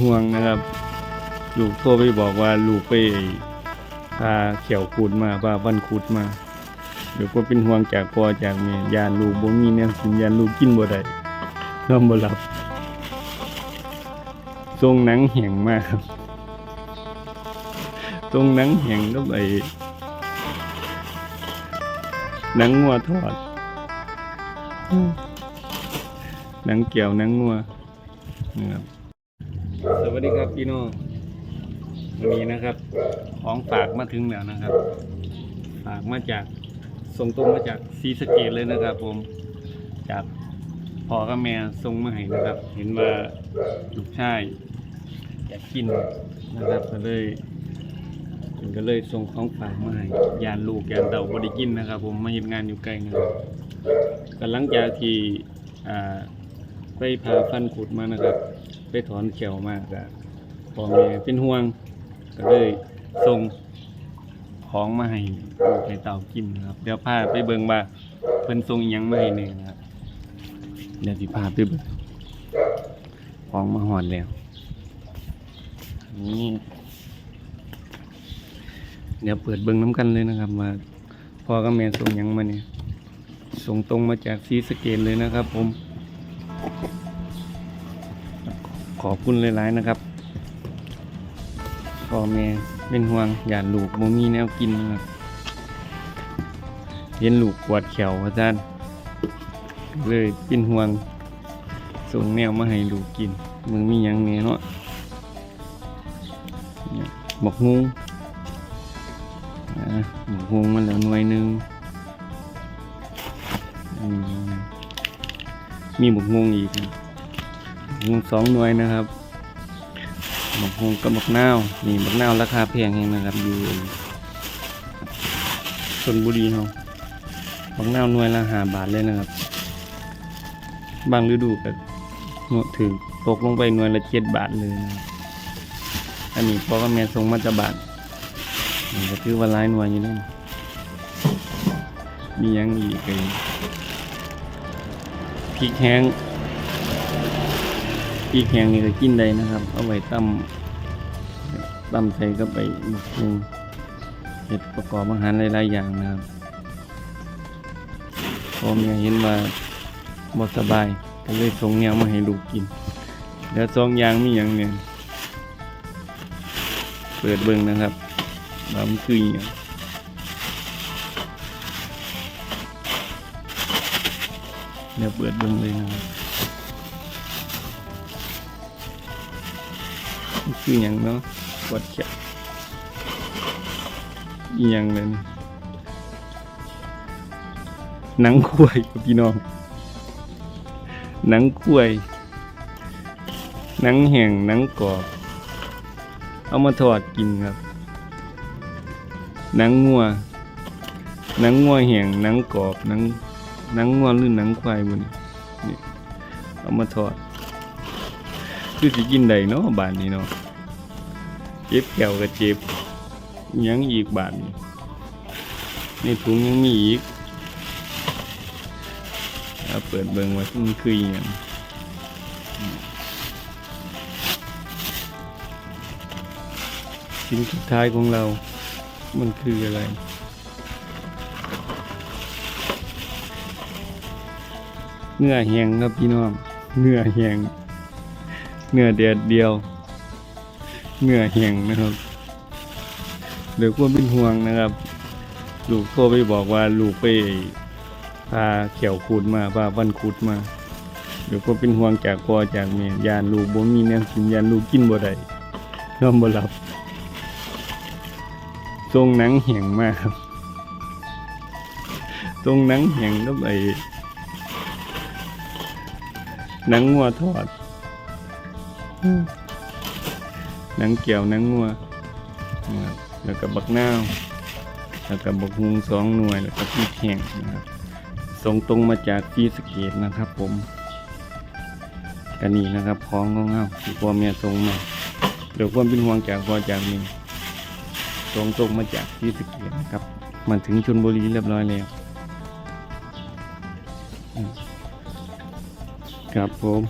ห่วงนะครับ ลูกโทรไปบอกว่าลูกไปพาเขียวขุดมาพาวันขุดมาเดี๋ยวก็เป็นห่วงจากพ่อจากแม่ยานลูกบ่มีแนวกินยานลูกกินบ่ได้นอนบ่หลับทรงหนังแห้งมากครับทรงหนังแห้งก็ไปหนังงัวทอดหนังเกี่ยวหนังงัวนะครับ สวัสดีครับพี่น้องวันนี้นะครับ ของฝากมาถึงแล้วนะครับ ฝากมาจากส่งตรงมาจากซีสเกตเลยนะครับ ผมจากพ่อกับแม่ส่งมาให้นะครับ เห็นว่าลูกชายอยากกินนะครับก็เลยก็เลยส่งของฝากมาให้ยานลูกยานเต่าบริกินนะครับ ผมมาเห็นงานอยู่ไกลนะครับก็หลังจากที่ไปพาฟันขุดมานะครับ ไปถอนเขียวมาก็พ่อแม่เป็นห่วง ก็เลยส่งของมาให้ลูกให้เต่ากินนะครับ เดี๋ยวพาไปเบิ่งว่าเพิ่นส่งยังมาให้แน่นะครับเดี๋ยวสิพาไปเบิ่งของมาหอดแล้วนี่เดี๋ยวเปิดเบิ่งน้ำกันเลยนะครับว่าพ่อกับแม่ส่งยังมาเนี่ยส่งตรงมาจากซีสเกตเลยนะครับ ผม อบคุณหลายๆนะครับพ่อแม่เป็นห่วงอย่าลูกบ่มีแนวกินนะครับเห็นลูกปวดเขียวอาจารย์เลยเป็นห่วงส่งแนวมาให้ลูกกินมึงมียังแหน่เนาะเนี่ยบอกงอะบอกฮุงมันแล้วหน่วยหนึงมีบอกฮุงอีกนะ บักฮุงสองหน่วยนะครับหมกฮงกับหมกนาวนี่หมกนาวราคาแพงเองนะครับอยู่ชนบุรีเนาหมกนาวหน่วยละห้าบาทเลยนะครับ บางฤดูก็หน่วยถึงตกลงไปหน่วยละเจ็ดบาทเลยนะอันนี้พ่อกับแม่ส่งมาจากบาทนี่ก็ถือว่าหลายหน่วยอยู่นั่นมียังอีกเลยพริกแห้ง อีแห่งนี้ก็กินได้นะครับ เอาไว้ตำตำใส่ก็ไปหมกหนึ่งเห็ดประกอบอาหารหลายๆอย่างนะครับพอเมียเห็นว่าบ่สบายก็เลยส่งแนวมาให้ลูกกิน แล้วสองอยางมีอย่างเนี่ยเปิดเบิ่งนะครับว่ามคืออย่างเดี๋ยวเปิดเบิ่งเลยนะครับ คืออย่างเนาะปวดเขียวอีหยังเลยนี่หนังควายกับพี่น้องหนังควายหนังแห้งหนังกรอบ เอามาทอดกินครับหนังงัวหนังงัวแห้งหนังกรอบหนังหนังงัวหรือหนังควายบนนี่เอามาทอดคือสิกินได้เนาะบานนี้เนาะ เจ็บแก้วก็เจ็บยังอีกบานนี้ในถุงยังมีอีกเอาเปิดเบิ่งว่ามันคืออหยังสิ่งสุดท้ายของเรา มันคืออะไร เนื้อแห้งครับพี่น้อง เนื้อแห้งเนื้อแดดเดียว เนื้อแห้งนะครับเดี๋ยวความเป็นห่วงนะครับ ลูกโทรไปบอกว่าลูกไปพาเขียวขุดมาพาวันขุดมาเดี๋ยวก็เป็นห่วงจากพ่อจากแม่ยานลูกบ่มีแนวกินยานลูกกินบ่ได้นอนบ่หลับทรงหนังแห้งมากครับทรงหนังแห้งก็ไปหนังงัวทอด หนังเกี่ยวหนังงัวนะครับแล้วก็บักนาวแล้วก็บักฮุงสองหน่วยแล้วก็พริกแห้งนะครับส่งตรงมาจากที่สเกตนะครับ ผมกันนี่นะครับของของเฮาที่พ่อแม่ส่งมาเดี๋ยวความเป็นห่วงจากพ่อจากแม่ส่งตรงมาจากที่สเกตนะครับมาถึงชลบุรีเรียบร้อยแล้วครับผม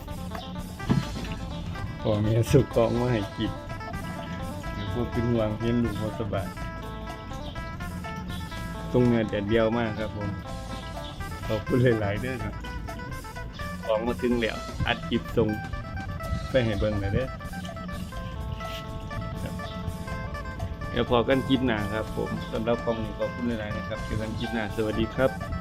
พ่อแม่สุกของมาให้กิน วดเป็นห่วงเพียนลูกบ่สบายตรงเนื้อแดดเดียวมากครับผม ขอบคุณหลายๆเด้อครับ ของมาถึงแล้ว อัดคลิปส่งไปให้เบิ่งเลยเด้อเดี๋ยวพอกันคลิปหน้าครับผมสำหรับคอมนี้ขอบคุณหลายๆนะครับเจอกันคลิปหน้าสวัสดีครับ